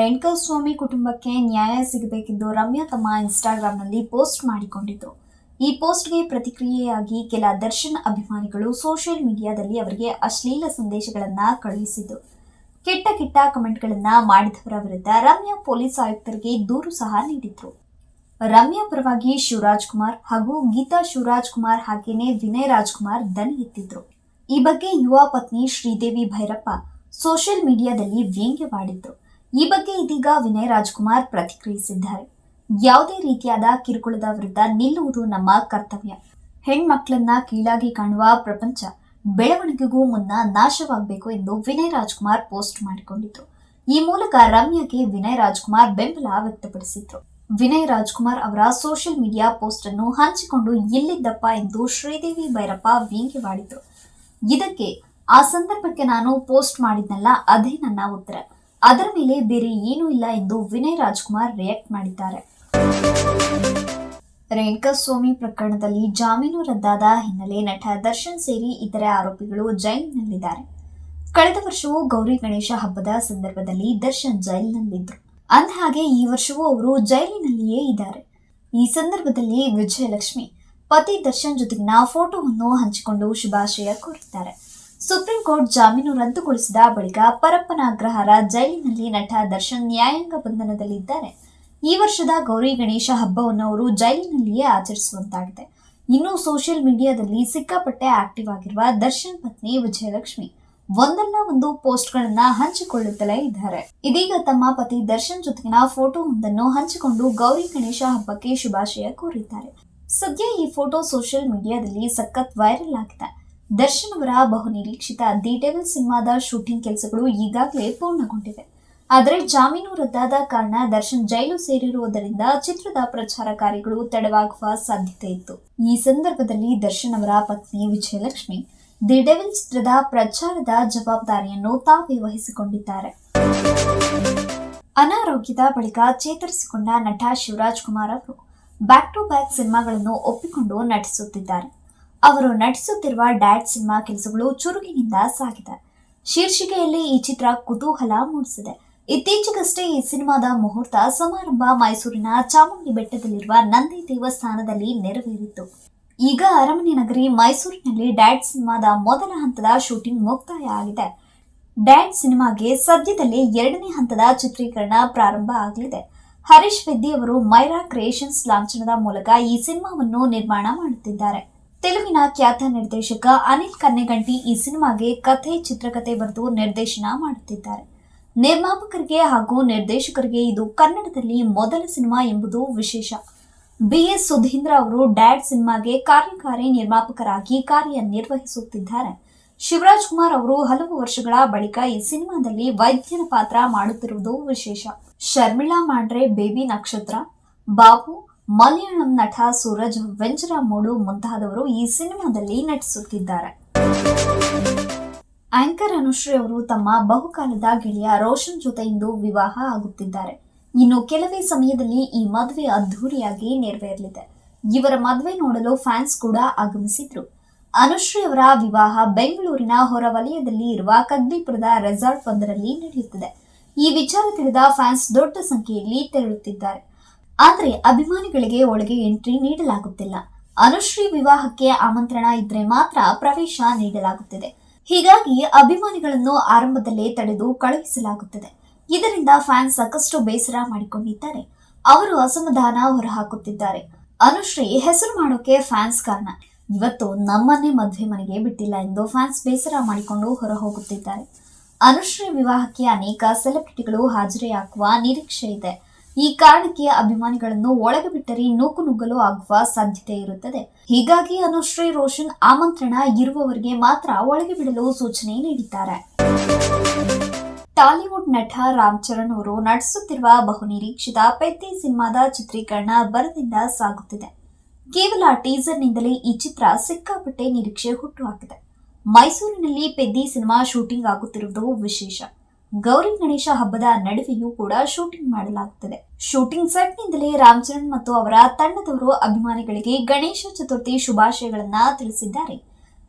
ರೇಣುಕಾಸ್ವಾಮಿ ಕುಟುಂಬಕ್ಕೆ ನ್ಯಾಯ ಸಿಗಬೇಕೆಂದು ರಮ್ಯಾ ತಮ್ಮ ಇನ್ಸ್ಟಾಗ್ರಾಂನಲ್ಲಿ ಪೋಸ್ಟ್ ಮಾಡಿಕೊಂಡಿದ್ದರು ಈ ಪೋಸ್ಟ್ಗೆ ಪ್ರತಿಕ್ರಿಯೆಯಾಗಿ ಕೆಲ ದರ್ಶನ್ ಅಭಿಮಾನಿಗಳು ಸೋಷಿಯಲ್ ಮೀಡಿಯಾದಲ್ಲಿ ಅವರಿಗೆ ಅಶ್ಲೀಲ ಸಂದೇಶಗಳನ್ನು ಕಳುಹಿಸಿದ್ರು ಕೆಟ್ಟ ಕೆಟ್ಟ ಕಮೆಂಟ್ಗಳನ್ನ ಮಾಡಿದವರ ವಿರುದ್ಧ ರಮ್ಯಾ ಪೊಲೀಸ್ ಆಯುಕ್ತರಿಗೆ ದೂರು ಸಹ ನೀಡಿದ್ರು. ರಮ್ಯಾ ಪರವಾಗಿ ಶಿವರಾಜ್ ಕುಮಾರ್ ಹಾಗೂ ಗೀತಾ ಶಿವರಾಜ್ ಕುಮಾರ್ ಹಾಗೇನೆ ವಿನಯ್ ರಾಜ್ಕುಮಾರ್ ದನಿ ಎತ್ತಿದ್ರು. ಈ ಬಗ್ಗೆ ಯುವ ಪತ್ನಿ ಶ್ರೀದೇವಿ ಭೈರಪ್ಪ ಸೋಷಿಯಲ್ ಮೀಡಿಯಾದಲ್ಲಿ ವ್ಯಂಗ್ಯವಾಡಿದ್ರು. ಈ ಬಗ್ಗೆ ಇದೀಗ ವಿನಯ್ ರಾಜ್ಕುಮಾರ್ ಪ್ರತಿಕ್ರಿಯಿಸಿದ್ದಾರೆ. ಯಾವುದೇ ರೀತಿಯಾದ ಕಿರುಕುಳದ ವಿರುದ್ಧ ನಿಲ್ಲುವುದು ನಮ್ಮ ಕರ್ತವ್ಯ. ಹೆಣ್ಮಕ್ಳನ್ನ ಕೀಳಾಗಿ ಕಾಣುವ ಪ್ರಪಂಚ ಬೆಳವಣಿಗೆಗೂ ಮುನ್ನ ನಾಶವಾಗಬೇಕು ಎಂದು ವಿನಯ್ ರಾಜ್ಕುಮಾರ್ ಪೋಸ್ಟ್ ಮಾಡಿಕೊಂಡಿದ್ರು. ಈ ಮೂಲಕ ರಮ್ಯಾಗೆ ವಿನಯ್ ರಾಜ್ಕುಮಾರ್ ಬೆಂಬಲ ವ್ಯಕ್ತಪಡಿಸಿದ್ರು. ವಿನಯ್ ರಾಜ್ಕುಮಾರ್ ಅವರ ಸೋಷಿಯಲ್ ಮೀಡಿಯಾ ಪೋಸ್ಟ್ ಅನ್ನು ಹಂಚಿಕೊಂಡು ಎಲ್ಲಿದ್ದಪ್ಪ ಎಂದು ಶ್ರೀದೇವಿ ಭೈರಪ್ಪ ವ್ಯಂಗ್ಯವಾಡಿದ್ರು ಇದಕ್ಕೆ ಆ ಸಂದರ್ಭಕ್ಕೆ ನಾನು ಪೋಸ್ಟ್ ಮಾಡಿದ್ನಲ್ಲ, ಅದೇ ನನ್ನ ಉತ್ತರ. ಅದರ ಮೇಲೆ ಬೇರೆ ಏನೂ ಇಲ್ಲ ಎಂದು ವಿನಯ್ ರಾಜ್ಕುಮಾರ್ ರಿಯಾಕ್ಟ್ ಮಾಡಿದ್ದಾರೆ. ರೇಣುಕಾಸ್ವಾಮಿ ಪ್ರಕರಣದಲ್ಲಿ ಜಾಮೀನು ರದ್ದಾದ ಹಿನ್ನೆಲೆ ನಟ ದರ್ಶನ್ ಸೇರಿ ಇತರೆ ಆರೋಪಿಗಳು ಜೈಲಿನಲ್ಲಿದ್ದಾರೆ. ಕಳೆದ ವರ್ಷವೂ ಗೌರಿ ಗಣೇಶ ಹಬ್ಬದ ಸಂದರ್ಭದಲ್ಲಿ ದರ್ಶನ್ ಜೈಲಿನಲ್ಲಿದ್ದರು ಅಂದಹಾಗೆ ಈ ವರ್ಷವೂ ಅವರು ಜೈಲಿನಲ್ಲಿಯೇ ಇದ್ದಾರೆ. ಈ ಸಂದರ್ಭದಲ್ಲಿ ವಿಜಯಲಕ್ಷ್ಮಿ, ಪತಿ ದರ್ಶನ್ ಜೊತೆಗಿನ ಫೋಟೋವನ್ನು ಹಂಚಿಕೊಂಡು ಶುಭಾಶಯ ಕೋರಿದ್ದಾರೆ. ಸುಪ್ರೀಂ ಕೋರ್ಟ್ ಜಾಮೀನು ರದ್ದುಗೊಳಿಸಿದ ಬಳಿಕ ಪರಪ್ಪನ ಅಗ್ರಹಾರ ಜೈಲಿನಲ್ಲಿ ನಟ ದರ್ಶನ್ ನ್ಯಾಯಾಂಗ ಬಂಧನದಲ್ಲಿದ್ದಾರೆ. ಈ ವರ್ಷದ ಗೌರಿ ಗಣೇಶ ಹಬ್ಬವನ್ನು ಅವರು ಜೈಲಿನಲ್ಲಿಯೇ ಆಚರಿಸುವಂತಾಗಿದೆ. ಇನ್ನು ಸೋಷಿಯಲ್ ಮೀಡಿಯಾದಲ್ಲಿ ಸಿಕ್ಕಾಪಟ್ಟೆ ಆಕ್ಟಿವ್ ಆಗಿರುವ ದರ್ಶನ್ ಪತ್ನಿ ವಿಜಯಲಕ್ಷ್ಮಿ ಒಂದಲ್ಲ ಒಂದು ಪೋಸ್ಟ್ಗಳನ್ನ ಹಂಚಿಕೊಳ್ಳುತ್ತಲೇ ಇದ್ದಾರೆ. ಇದೀಗ ತಮ್ಮ ಪತಿ ದರ್ಶನ್ ಜೊತೆಗಿನ ಫೋಟೋವೊಂದನ್ನು ಹಂಚಿಕೊಂಡು ಗೌರಿ ಗಣೇಶ ಹಬ್ಬಕ್ಕೆ ಶುಭಾಶಯ ಕೋರಿದ್ದಾರೆ. ಸದ್ಯ ಈ ಫೋಟೋ ಸೋಷಿಯಲ್ ಮೀಡಿಯಾದಲ್ಲಿ ಸಖತ್ ವೈರಲ್ ಆಗಿದೆ. ದರ್ಶನ್ ಅವರ ಬಹುನಿರೀಕ್ಷಿತ ದಿ ಡೆವಿಲ್ ಸಿನಿಮಾದ ಶೂಟಿಂಗ್ ಕೆಲಸಗಳು ಈಗಾಗಲೇ ಪೂರ್ಣಗೊಂಡಿವೆ. ಆದರೆ ಜಾಮೀನು ರದ್ದಾದ ಕಾರಣ ದರ್ಶನ್ ಜೈಲು ಸೇರಿರುವುದರಿಂದ ಚಿತ್ರದ ಪ್ರಚಾರ ಕಾರ್ಯಗಳು ತಡವಾಗುವ ಸಾಧ್ಯತೆ ಇತ್ತು. ಈ ಸಂದರ್ಭದಲ್ಲಿ ದರ್ಶನ್ ಅವರ ಪತ್ನಿ ವಿಜಯಲಕ್ಷ್ಮಿ ದಿ ಡೆವಿಲ್ ಚಿತ್ರದ ಪ್ರಚಾರದ ಜವಾಬ್ದಾರಿಯನ್ನು ತಾವೇ ವಹಿಸಿಕೊಂಡಿದ್ದಾರೆ. ಅನಾರೋಗ್ಯದ ಬಳಿಕ ಚೇತರಿಸಿಕೊಂಡ ನಟ ಶಿವರಾಜ್ ಕುಮಾರ್ ಅವರು ಬ್ಯಾಕ್ ಟು ಬ್ಯಾಕ್ ಸಿನಿಮಾಗಳನ್ನು ಒಪ್ಪಿಕೊಂಡು ನಟಿಸುತ್ತಿದ್ದಾರೆ. ಅವರು ನಟಿಸುತ್ತಿರುವ ಡ್ಯಾಡ್ ಸಿನಿಮಾ ಕೆಲಸಗಳು ಚುರುಕಿನಿಂದ ಸಾಗಿದೆ. ಶೀರ್ಷಿಕೆಯಲ್ಲಿ ಈ ಚಿತ್ರ ಕುತೂಹಲ ಮೂಡಿಸಿದೆ. ಇತ್ತೀಚೆಗಷ್ಟೇ ಈ ಸಿನಿಮಾದ ಮುಹೂರ್ತ ಸಮಾರಂಭ ಮೈಸೂರಿನ ಚಾಮುಂಡಿ ಬೆಟ್ಟದಲ್ಲಿರುವ ನಂದಿ ದೇವಸ್ಥಾನದಲ್ಲಿ ನೆರವೇರಿತ್ತು ಈಗ ಅರಮನೆ ನಗರಿ ಮೈಸೂರಿನಲ್ಲಿ ಡ್ಯಾಡ್ ಸಿನಿಮಾದ ಮೊದಲ ಹಂತದ ಶೂಟಿಂಗ್ ಮುಕ್ತಾಯ ಆಗಿದೆ. ಡ್ಯಾಡ್ ಸಿನಿಮಾಗೆ ಸದ್ಯದಲ್ಲೇ ಎರಡನೇ ಹಂತದ ಚಿತ್ರೀಕರಣ ಪ್ರಾರಂಭ ಆಗಲಿದೆ. ಹರೀಶ್ ವೆದ್ದಿ ಅವರು ಮೈರಾ ಕ್ರಿಯೇಷನ್ಸ್ ಲಾಂಛನದ ಮೂಲಕ ಈ ಸಿನಿಮಾವನ್ನು ನಿರ್ಮಾಣ ಮಾಡುತ್ತಿದ್ದಾರೆ. ತೆಲುಗಿನ ಖ್ಯಾತ ನಿರ್ದೇಶಕ ಅನಿಲ್ ಕನ್ನೆಗಂಟಿ ಈ ಸಿನಿಮಾಗೆ ಕಥೆ, ಚಿತ್ರಕಥೆ ಬರೆದು ನಿರ್ದೇಶನ ಮಾಡುತ್ತಿದ್ದಾರೆ. ನಿರ್ಮಾಪಕರಿಗೆ ಹಾಗೂ ನಿರ್ದೇಶಕರಿಗೆ ಇದು ಕನ್ನಡದಲ್ಲಿ ಮೊದಲ ಸಿನಿಮಾ ಎಂಬುದು ವಿಶೇಷ. ಬಿ. ಎಸ್. ಸುಧೀಂದ್ರ ಅವರು ಡ್ಯಾಡ್ ಸಿನಿಮಾಗೆ ಕಾರ್ಯಕಾರಿ ನಿರ್ಮಾಪಕರಾಗಿ ಕಾರ್ಯನಿರ್ವಹಿಸುತ್ತಿದ್ದಾರೆ. ಶಿವರಾಜ್ ಕುಮಾರ್ ಅವರು ಹಲವು ವರ್ಷಗಳ ಬಳಿಕ ಈ ಸಿನಿಮಾದಲ್ಲಿ ವೈದ್ಯನ ಪಾತ್ರ ಮಾಡುತ್ತಿರುವುದು ವಿಶೇಷ. ಶರ್ಮಿಳಾ ಮಾಂಡ್ರೆ, ಬೇಬಿ ನಕ್ಷತ್ರ, ಬಾಬು ಮಲಯಾಳಂ ನಟ ಸೂರಜ್ ವೆಂಜರಾಮೂಡು ಮುಂತಾದವರು ಈ ಸಿನಿಮಾದಲ್ಲಿ ನಟಿಸುತ್ತಿದ್ದಾರೆ. ಆಂಕರ್ ಅನುಶ್ರೀ ಅವರು ತಮ್ಮ ಬಹುಕಾಲದ ಗೆಳೆಯ ರೋಷನ್ ಜೊತೆ ಇಂದು ವಿವಾಹ ಆಗುತ್ತಿದ್ದಾರೆ. ಇನ್ನು ಕೆಲವೇ ಸಮಯದಲ್ಲಿ ಈ ಮದುವೆ ಅದ್ಧೂರಿಯಾಗಿ ನೆರವೇರಲಿದೆ. ಇವರ ಮದುವೆ ನೋಡಲು ಫ್ಯಾನ್ಸ್ ಕೂಡ ಆಗಮಿಸಿದ್ರು. ಅನುಶ್ರೀ ಅವರ ವಿವಾಹ ಬೆಂಗಳೂರಿನ ಹೊರವಲಯದಲ್ಲಿ ಇರುವ ಕಗ್ಬಿಪುರದ ರೆಸಾರ್ಟ್ ಒಂದರಲ್ಲಿ ನಡೆಯುತ್ತಿದೆ. ಈ ವಿಚಾರ ತಿಳಿದ ಫ್ಯಾನ್ಸ್ ದೊಡ್ಡ ಸಂಖ್ಯೆಯಲ್ಲಿ ತೆರಳುತ್ತಿದ್ದಾರೆ. ಆದರೆ ಅಭಿಮಾನಿಗಳಿಗೆ ಒಳಗೆ ಎಂಟ್ರಿ ನೀಡಲಾಗುತ್ತಿಲ್ಲ. ಅನುಶ್ರೀ ವಿವಾಹಕ್ಕೆ ಆಮಂತ್ರಣ ಇದ್ರೆ ಮಾತ್ರ ಪ್ರವೇಶ ನೀಡಲಾಗುತ್ತಿದೆ. ಹೀಗಾಗಿ ಅಭಿಮಾನಿಗಳನ್ನು ಆರಂಭದಲ್ಲೇ ತಡೆದು ಕಳುಹಿಸಲಾಗುತ್ತದೆ. ಇದರಿಂದ ಫ್ಯಾನ್ಸ್ ಸಾಕಷ್ಟು ಬೇಸರ ಮಾಡಿಕೊಂಡಿದ್ದಾರೆ. ಅವರು ಅಸಮಾಧಾನ ಹೊರಹಾಕುತ್ತಿದ್ದಾರೆ. ಅನುಶ್ರೀ ಹೆಸರು ಮಾಡೋಕೆ ಫ್ಯಾನ್ಸ್ ಕಾರಣ. ಇವತ್ತು ನಮ್ಮನ್ನೇ ಮದುವೆ ಮನೆಗೆ ಬಿಟ್ಟಿಲ್ಲ ಎಂದು ಫ್ಯಾನ್ಸ್ ಬೇಸರ ಮಾಡಿಕೊಂಡು ಹೊರ ಹೋಗುತ್ತಿದ್ದಾರೆ ಅನುಶ್ರೀ ವಿವಾಹಕ್ಕೆ ಅನೇಕ ಸೆಲೆಬ್ರಿಟಿಗಳು ಹಾಜರಿ ಹಾಕುವ ನಿರೀಕ್ಷೆ ಇದೆ. ಈ ಕಾರಣಕ್ಕೆ ಅಭಿಮಾನಿಗಳನ್ನು ಒಳಗೆ ಬಿಟ್ಟರೆ ನೂಕು ನುಗ್ಗಲು ಆಗುವ ಸಾಧ್ಯತೆ ಇರುತ್ತದೆ. ಹೀಗಾಗಿ ಅನುಶ್ರೀ ರೋಷನ್ ಆಮಂತ್ರಣ ಇರುವವರಿಗೆ ಮಾತ್ರ ಒಳಗೆ ಬಿಡಲು ಸೂಚನೆ ನೀಡಿದ್ದಾರೆ. ಟಾಲಿವುಡ್ ನಟ ರಾಮ್ ಚರಣ್ ಅವರು ನಟಿಸುತ್ತಿರುವ ಬಹುನಿರೀಕ್ಷಿತ ಪೆದ್ದಿ ಸಿನಿಮಾದ ಚಿತ್ರೀಕರಣ ಬರದಿಂದ ಸಾಗುತ್ತಿದೆ. ಕೇವಲ ಟೀಸರ್ನಿಂದಲೇ ಈ ಚಿತ್ರ ಸಿಕ್ಕಾಪಟ್ಟೆ ನಿರೀಕ್ಷೆ ಹುಟ್ಟುಹಾಕಿದೆ ಮೈಸೂರಿನಲ್ಲಿ ಪೆದ್ದಿ ಸಿನಿಮಾ ಶೂಟಿಂಗ್ ಆಗುತ್ತಿರುವುದು ವಿಶೇಷ. ಗೌರಿ ಗಣೇಶ ಹಬ್ಬದ ನಡುವೆಯೂ ಕೂಡ ಶೂಟಿಂಗ್ ಮಾಡಲಾಗುತ್ತದೆ. ಶೂಟಿಂಗ್ ಸೆಟ್ನಿಂದಲೇ ರಾಮ್ ಚರಣ್ ಮತ್ತು ಅವರ ತಂಡದವರು ಅಭಿಮಾನಿಗಳಿಗೆ ಗಣೇಶ ಚತುರ್ಥಿ ಶುಭಾಶಯಗಳನ್ನ ತಿಳಿಸಿದ್ದಾರೆ.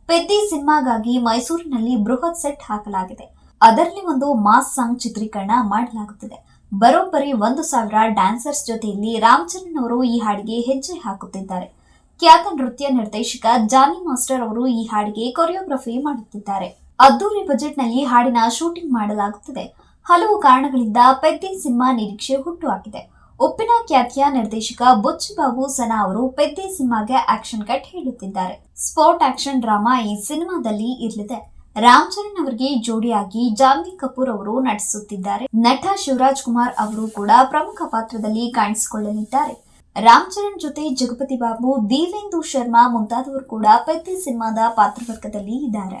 ಪೆದ್ದಿ ಸಿನಿಮಾಗಾಗಿ ಮೈಸೂರಿನಲ್ಲಿ ಬೃಹತ್ ಸೆಟ್ ಹಾಕಲಾಗಿದೆ. ಅದರಲ್ಲಿ ಒಂದು ಮಾಸ್ ಸಾಂಗ್ ಚಿತ್ರೀಕರಣ ಮಾಡಲಾಗುತ್ತದೆ. ಬರೋಬ್ಬರಿ ಒಂದು ಸಾವಿರ ಡ್ಯಾನ್ಸರ್ಸ್ ಜೊತೆಯಲ್ಲಿ ರಾಮ್ ಚರಣ್ ಅವರು ಈ ಹಾಡಿಗೆ ಹೆಜ್ಜೆ ಹಾಕುತ್ತಿದ್ದಾರೆ. ಖ್ಯಾತ ನೃತ್ಯ ನಿರ್ದೇಶಕ ಜಾನಿ ಮಾಸ್ಟರ್ ಅವರು ಈ ಹಾಡಿಗೆ ಕೊರಿಯೋಗ್ರಫಿ ಮಾಡುತ್ತಿದ್ದಾರೆ. ಅದ್ದೂರಿ ಬಜೆಟ್ನಲ್ಲಿ ಹಾಡಿನ ಶೂಟಿಂಗ್ ಮಾಡಲಾಗುತ್ತದೆ. ಹಲವು ಕಾರಣಗಳಿಂದ ಪೆದ್ದಿ ಸಿನಿಮಾ ನಿರೀಕ್ಷೆ ಹುಟ್ಟುಹಾಕಿದೆ. ಉಪ್ಪಿನ ಖ್ಯಾತಿಯ ನಿರ್ದೇಶಕ ಬುಚ್ಚ ಬಾಬು ಸನಾ ಅವರು ಪೆದ್ದಿ ಸಿನಿಮಾಗೆ ಆಕ್ಷನ್ ಕಟ್ ಹೇಳುತ್ತಿದ್ದಾರೆ. ಸ್ಪೋರ್ಟ್ ಆಕ್ಷನ್ ಡ್ರಾಮಾ ಈ ಸಿನಿಮಾದಲ್ಲಿ ಇರಲಿದೆ. ರಾಮ್ ಚರಣ್ ಅವರಿಗೆ ಜೋಡಿಯಾಗಿ ಜಾನ್ವಿ ಕಪೂರ್ ಅವರು ನಟಿಸುತ್ತಿದ್ದಾರೆ. ನಟ ಶಿವರಾಜ್ ಕುಮಾರ್ ಅವರು ಕೂಡ ಪ್ರಮುಖ ಪಾತ್ರದಲ್ಲಿ ಕಾಣಿಸಿಕೊಳ್ಳಲಿದ್ದಾರೆ. ರಾಮ್ ಚರಣ್ ಜೊತೆ ಜಗಪತಿ ಬಾಬು, ದೇವೇಂದು ಶರ್ಮಾ ಮುಂತಾದವರು ಕೂಡ ಪೆದ್ದಿ ಸಿನಿಮಾದ ಪಾತ್ರವರ್ಗದಲ್ಲಿ ಇದ್ದಾರೆ.